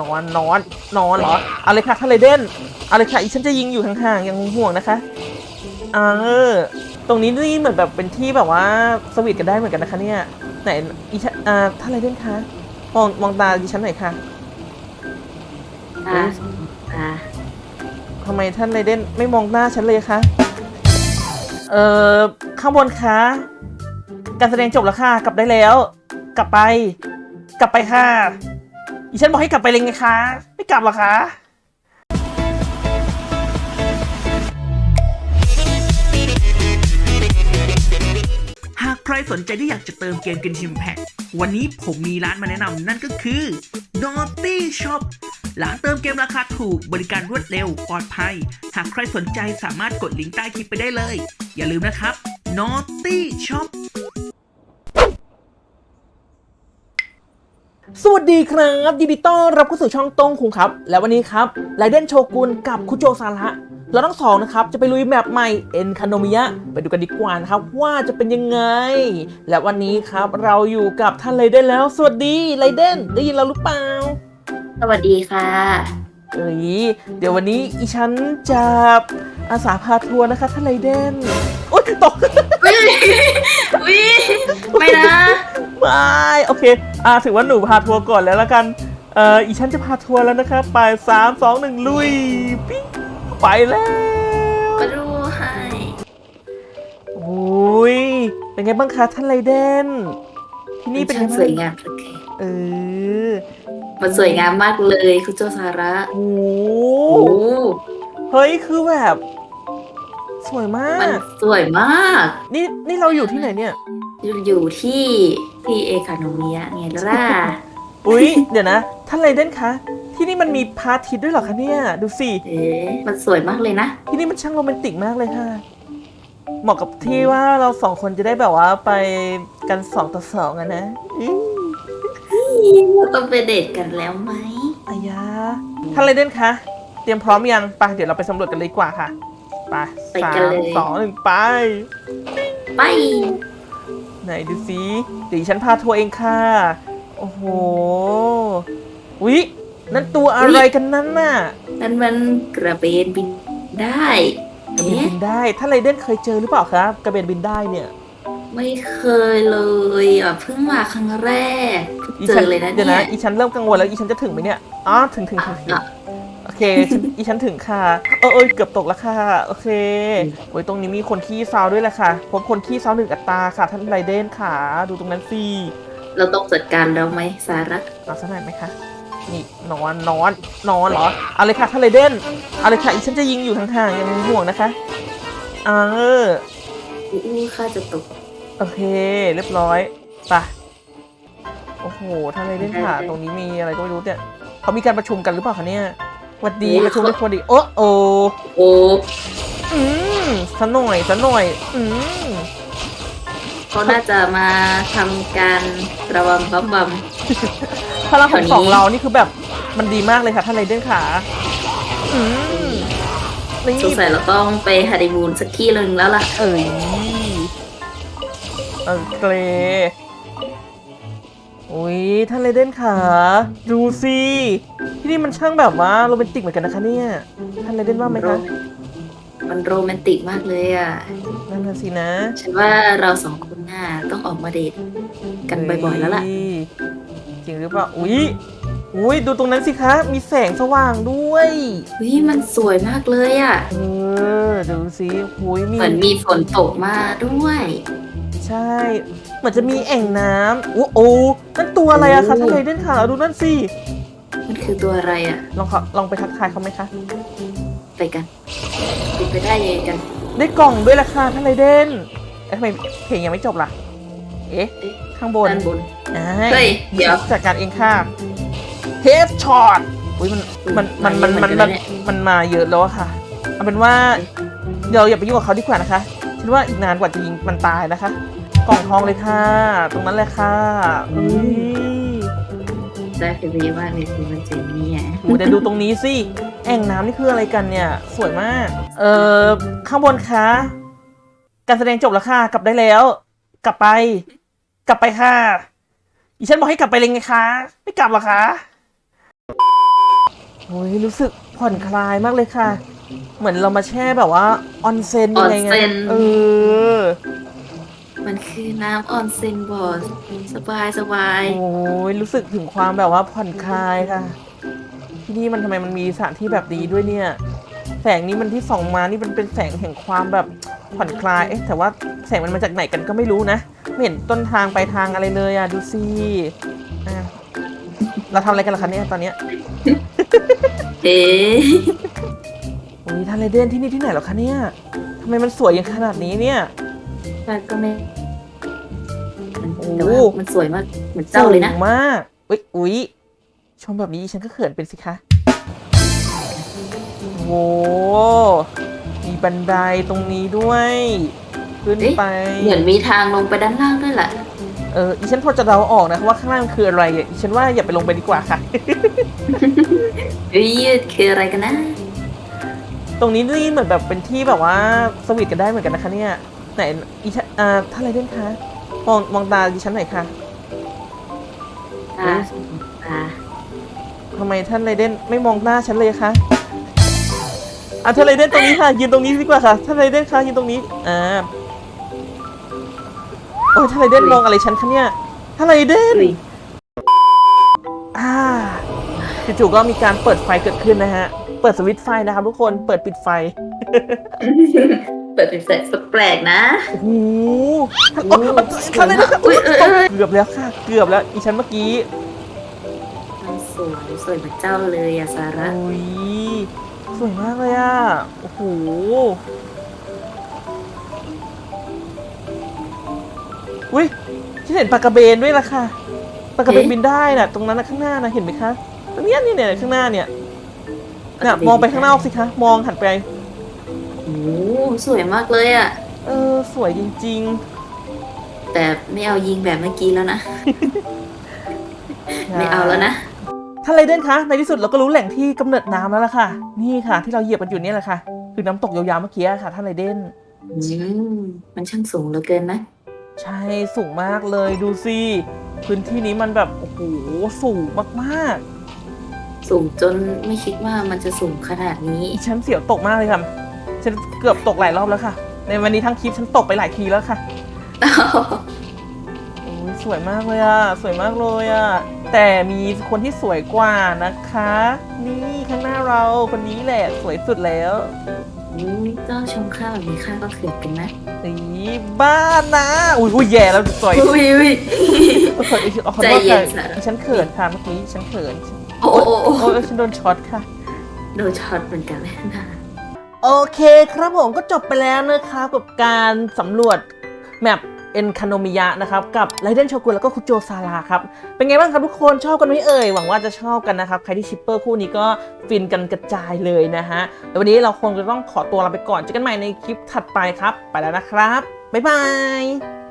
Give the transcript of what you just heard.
นอนนอนนอนเหรอเอาเลยค่ะท่านไรเดนเอาเลยค่ะอีฉันจะยิงอยู่ห่างๆอย่างห่วงๆนะคะเออตรงนี้นี่เหมือนแบบเป็นที่แบบว่าสวีทกันได้เหมือนกันนะคะเนี่ยไหนอีฉันอ่าท่านไรเดนคะมองมองตาดิฉันหน่อยค่ะอ่าอ่าทำไมท่านไรเดนไม่มองหน้าฉันเลยคะเอ่อข้างบนคะการแสดงจบแล้วค่ะ กลับได้แล้ว กลับไป กลับไปค่ะ อีฉันบอกให้กลับไปเลยไงคะ ไม่กลับหรอคะ หากใครสนใจที่อยากจะเติมเกม Genshin Impact วันนี้ผมมีร้านมาแนะนำนั่นก็คือ Naughty Shop ร้านเติมเกมราคาถูกบริการรวดเร็วปลอดภัย หากใครสนใจสามารถกดลิงก์ใต้คลิปไปได้เลย อย่าลืมนะครับ Naughty Shop สวัสดีครับยินดีต้อนรับเข้าสู่ช่องตรงคุงครับ และวันนี้ครับไรเดนโชกุนกับคุโจซาระเราทั้งสองนะครับ จะไปลุยแมปใหม่เอ็นคาโนมิยะไปดูกันดีกว่านะครับ ว่าจะเป็นยังไง และวันนี้ครับเราอยู่กับท่านไรเดนแล้ว สวัสดีไรเดนได้ยินเราหรือเปล่าสวัสดีค่ะเอ้ยเดี๋ยววันนี้อีฉันจะอาสาพาทัวร์นะคะท่านไรเดนโอ๊ยตกวิวิไม่นะ ไม่โอเคอ่าถือว่าหนูพาทัวร์ก่อนแล้วละกันเอ่ออีฉันจะพาทัวร์แล้วนะครับไปสามสองหนึ่งลุยปิ๊งไปแล้วมาดูให้โอ้ยเป็นไงบ้างคะท่านไรเดนที่นี่เป็นไงช่างบ้าสวยงงามโอเคเออมันสวยงามมากเลยคุณโจซาระโอ้โอ้เฮ้ยคือแบบ สวยมามันกสวยมาก นี่นี่เราอยู่ที่ไหนเนี่ย อยู่อยู่ที่ ที่เอคาโนเมียไงล่ะอุ้ยเดี๋ยวนะ ท่านไรเดนคะ ที่นี่มันมีพระอาทิตย์ด้วยเหรอคะเนี่ย ดูสิ เอ๊ะมันสวยมากเลยนะที่นี่มันช่างโรแมนติกมากเลยค่ะ เหมาะกับที่ว่าเราสองคนจะได้แบบว่าไปกันสองต่อสองอะนะอื้อเราต้องไปเดทกันแล้วไหมอายาท่านไรเดนคะ เตรียมพร้อมยังไปเดี๋ยวเราไปสำรวจกันเลยดีกว่าค่ะ ไปไปสากันมเลยสองหนึ่งไป ไป ไหนดูสิเดี๋ยวฉันพาทัวร์เองค่ะ โอ้โหอุ๊ยนั่นตัวอะไรกันนั่นน่ะนั่นมันกระเบนบินได้กระเบนเอ๊ะบินได้ท่านไรเดนเคยเจอหรือเปล่าครับ กระเบนบินได้เนี่ย ไม่เคยเลยอะเพิ่งมาครั้งแรกอีเจฉัอเลยนะเดี๋ยวเนี่นะยอีฉันเริ่มกังวลแล้วอีฉันจะถึงไหมเนี่ยอ๋อถึงถึงถึงถึงอะโอ เคฉันอีฉันถึงค่ะ เออเออเกือบตกแล้วค่ะ โอเคโอ้ยตรงนี้มีคนขี้ซาวด้วยแหละค่ะ พบคนขี้ซาวหนึ่งอัตราค่ะ ท่านไรเดนค่ะ ดูตรงนั้นสิเราต้องจัดการแล้วไหมสาระเอาสักหน่อยไหมคะนี่นอนนอนนอนเหรอเอาเลยค่ะท่านไรเดนเอาเลยค่ะอีฉันจะยิงอยู่ห่างๆอย่างห่วงนะคะเอออู้ข้าจะตก โอเค เรียบร้อยไปโอ้โหท่านไรเดนค่ะ ตรงนี้มีอะไรก็ไม่รู้เนี่ยเขามีการประชุมกันหรือเปล่าคะเนี่ย สวัสดีประชุมได้คนดีโอ้โอโอ้อืมสะหน่อยสะหน่อยอืมเขาน่าจะมาทำการระวังบัมบัม พลังของแถวนี้ สองเรานี่คือแบบมันดีมากเลยค่ะท่านไรเดนขาอืมนี่สงสัยเราต้องไปฮันนีมูนสักที่หนึ่งแล้วล่ะ เอ้ยเออเกรอุ้ย ท่านไรเดนขาดูสิที่นี่มันช่างแบบว่าโรแมนติกเหมือนกันนะคะเนี่ยท่านไรเดนว่าไหมคะมันโรแมนติกมากเลยอะนั่นน่ะสินะฉันว่าเราสองคนน่ะต้องออกมาเดทกันบ่อยๆแล้วล่ะเฮ้ยจริงหรือเปล่าอุ้ยอุ้ยดูตรงนั้นสิคะ มีแสงสว่างด้วยวิมันสวยมากเลยอะเอ อ ดูสิหุยมี เหมือนมีฝนตกมาด้วย ใช่ เหมือนจะมีแอ่งน้ำโอ้โอ้นั่นตัวอะไรอะคะโอ้ทะเลเด่นค่ะดูนั่นสิ มันคือตัวอะไรอะ ลองเขาลองไปทักทายเขาไหมคะ ไปกันปิดไปได้ยังไงกัน ได้กล่องด้วยล่ะค่ะทะเลเด่นเอ๊ะทำไมเพลงยังไม่จบล่ะ เอ๊ะ เอ๊ะ ข้างบนด้านบน อ่าเฮ้ย เดี๋ยว จัดการเองค่ะเฮดช็อตอุ้ยมันมันมันมันมันมันมันมาเยอะแล้วอะค่ะ เอาเป็นว่าเดี๋ยวอย่าไปยุ่งกับเขาดีกว่านะคะคิดว่าอีกนานกว่าจะยิงมันตายนะคะ กล่องทองเลยค่ะ ตรงนั้นเลยค่ะอุ้ยได้เป็นเรียมากเลยคือมันเจ๋งเนี่ยโอ้เดี๋ยวดูตรงนี้สิแอ่งน้ำนี่คืออะไรกันเนี่ย สวยมาก เอ่อข้างบนคะการแสดงจบแล้วค่ะ กลับได้แล้ว กลับไป กลับไปค่ะอีฉันบอกให้กลับไปเลยไงคะ ไม่กลับหรอคะโอ้ยรู้สึกผ่อนคลายมากเลยค่ะ เหมือนเรามาแช่แบบว่าออนเซ็นยังไงออนไงเซ็นเออ มันคือน้ำออนเซนบอสสบายสบายโอ้ยรู้สึกถึงความแบบว่าผ่อนคลายค่ะ ที่นี่มันทำไมมันมีสถานที่แบบนี้ด้วยเนี่ย แสงนี้มันที่ส่องมานี่มันเป็นแสงแห่งความแบบผ่อนคลายเอ๊ะแต่ว่าแสงมันมาจากไหนกันก็ไม่รู้นะไม่เห็นต้นทางไปลายทางอะไรเลยอะดูสิอะเราทำอะไรกันล่ะคะเนี่ยตอนเนี้ยเอ๊ะ โอ้ยทันไรเดนที่นี่ที่ไหนเหรอคะเนี่ยทำไมมันสวยอย่างขนาดนี้เนี่ยแต่ก็ไม่โอ้ แต่ว่ามันสวยมากเหมือนเจ้าเลยนะสูงมากอุ๊ยอุ๊ยชมแบบนี้ฉันก็เขินเป็นสิคะโว้มีบันไดตรงนี้ด้วย ขึ้นเอ๊ะไป เหมือนมีทางลงไปด้านล่างด้วยแหละเอออีฉันพอจะเดาออกนะคะว่าข้างล่างมันคืออะไรอะอีฉันว่าอย่าไปลงไปดีกว่าค่ะเฮ้ยคืออะไรกันนะต รงนี้นี่เหมือนแบบเป็นที่แบบว่าสวีทกันได้เหมือนกันนะคะเนี่ยไหนอีฉันอ่าท่านไรเดนคะมองมองตาดิฉันหน่อยค่ะอ่าอ่าทำไมท่านไรเดนไม่มองหน้าฉันเลยคะอะท่านไรเดนตรงนี้ค่ะยืนตรงนี้ดีกว่าค่ะท่านไรเดนคะยืนตรงนี้อ่าโอ้ยท่านไรเดนมองอะไรฉันคะเนี่ยท่านไรเดนอุ้ยอ่าจู่ๆก็มีการเปิดไฟเกิดขึ้นนะฮะ เปิดสวิตช์ไฟนะครับทุกคนเปิดปิดไฟ เปิดเป็นแสงแปลกๆนะ โอ้โหท่านโอ๊ยท่านไรเดนอุ๊ยเอ้ยเอ้ยเกือบแล้วค่ะ เกือบแล้ว อีฉันเมื่อกี้ มันสวยสวยเหมือนเจ้าเลยอะสาระโอ้ย สวยมากเลยอะ โอ้โห อุ้ยฉันเห็นปลากระเบนด้วยล่ะค่ะ ปลากระเบนเอ๊ะบินได้น่ะ ตรงนั้นน่ะข้างหน้าน่ะเห็นไหมคะ ตรงเนี้ยเนี่ยเนี่ยข้างหน้าเนี่ย น่ะมองไปข้างนอกสิคะ มองหันไป โอ้สวยมากเลยอะ เออ สวยจริง แต่ไม่เอายิงแบบเมื่อกี้แล้วนะ ๆ ไม่เอาแล้วนะ ท่านไรเดนคะในที่สุดเราก็รู้แหล่งที่กำเนิดน้ำแล้วล่ะค่ะ นี่ค่ะ ที่เราเหยียบกันอยู่เนี่ยแหละค่ะ คือน้ำตกยาวๆเมื่อกี้ค่ะ ท่านไรเดน อืมมันช่างสูงเหลือเกินนะ ใช่สูงมากเลยดูสิ พื้นที่นี้มันแบบ โอ้โห สูงมาก สูงจนไม่คิดว่ามันจะสูงขนาดนี้ๆอีฉันเสียวตกมากเลยค่ะ ฉันเกือบตกหลายรอบแล้วค่ะ ในวันนี้ทั้งคลิปฉันตกไปหลายทีแล้วค่ะโอ้ยสวยมากเลยอะสวยมากเลยอะแต่มีคนที่สวยกว่านะคะ นี่ข้างหน้าเราคนนี้แหละสวยสุดแล้วอืมเจ้าชมข้าแบบนี้ข้าก็เขินกันนะนี่บ้านนะอุ้ยอุ้ยแย่แล้วสวยอุ้ยอุ้ยขอขอขอใจโทษเย็ค่ะนสาระฉันเขินค่ะเมื่อกี้ฉันเขิน โอ้โอ้โอ้โอ้ยฉันโดนช็อตค่ะ โดนช็อตเหมือนกันเลยนะโอเคครับผมก็จบไปแล้วนะครับกับการสำรวจแมปเอ็นคาโนมิยะนะครับ กับไรเดนโชกุนแล้วก็คุโจซาราครับ เป็นไงบ้างครับทุกคนชอบกันไหมเอ่ย หวังว่าจะชอบกันนะครับ ใครที่ชิปเปอร์คู่นี้ก็ฟินกันกระจายเลยนะฮะแล้ววันนี้เราคงจะต้องขอตัวลาไปก่อนเจอกันใหม่ในคลิปถัดไปครับ ไปแล้วนะครับ บ๊ายบาย